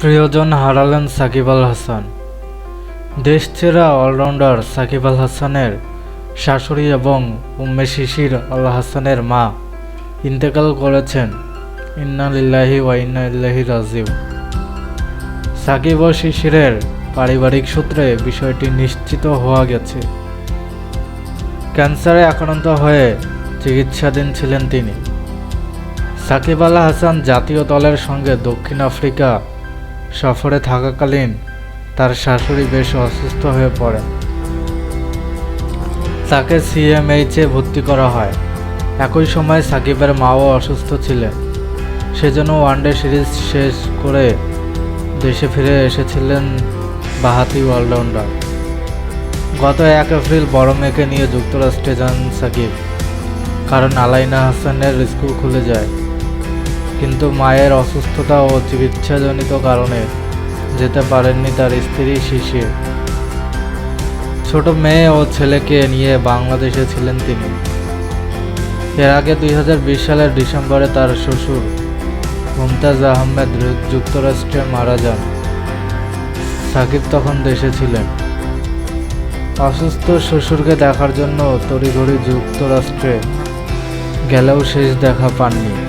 প্রিয়জন হারালেন সাকিব আল হাসান। দেশছেড়া অলরাউন্ডার সাকিব আল হাসানের শাশুড়ি এবং উম্মে শিশির আল হাসানের মা ইন্তেকাল করেছেন ইন্না লিল্লাহি ওয়া ইন্না ইল্লাহি রাজিউ সাকিব ও শিশিরের পারিবারিক সূত্রে বিষয়টি নিশ্চিত হওয়া গেছে। ক্যান্সারে আক্রান্ত হয়ে চিকিৎসাধীন ছিলেন তিনি। সাকিব আল হাসান জাতীয় দলের সঙ্গে দক্ষিণ আফ্রিকা সফরে থাকাকালীন তার শাশুড়ি বেশ অসুস্থ হয়ে পড়ে তাকে সিএমএইচে ভর্তি করা হয়। একই সময় সাকিবের মাও অসুস্থ ছিলেন। সেজন্য ওয়ানডে সিরিজ শেষ করে দেশে ফিরে এসেছিলেন বাহাতি অলরাউন্ডার। গত এক এপ্রিল বড় মেয়েকে নিয়ে যুক্তরাষ্ট্রে যান সাকিব। কারণ আলাইনা হাসানের স্কুল খুলে যায়। কিন্তু মায়ের অসুস্থতা ও চিকিৎসাজনিত কারণে যেতে পারেননি তার স্ত্রী শিশির। ছোট মেয়ে ও ছেলেকে নিয়ে বাংলাদেশে ছিলেন তিনি। এর আগে দুই হাজার বিশ সালের ডিসেম্বরে তার শ্বশুর মুমতাজ আহমেদ যুক্তরাষ্ট্রে মারা যান। সাকিব তখন দেশে ছিলেন। অসুস্থ শ্বশুরকে দেখার জন্য তড়িঘড়ি যুক্তরাষ্ট্রে গেলেও শেষ দেখা পাননি।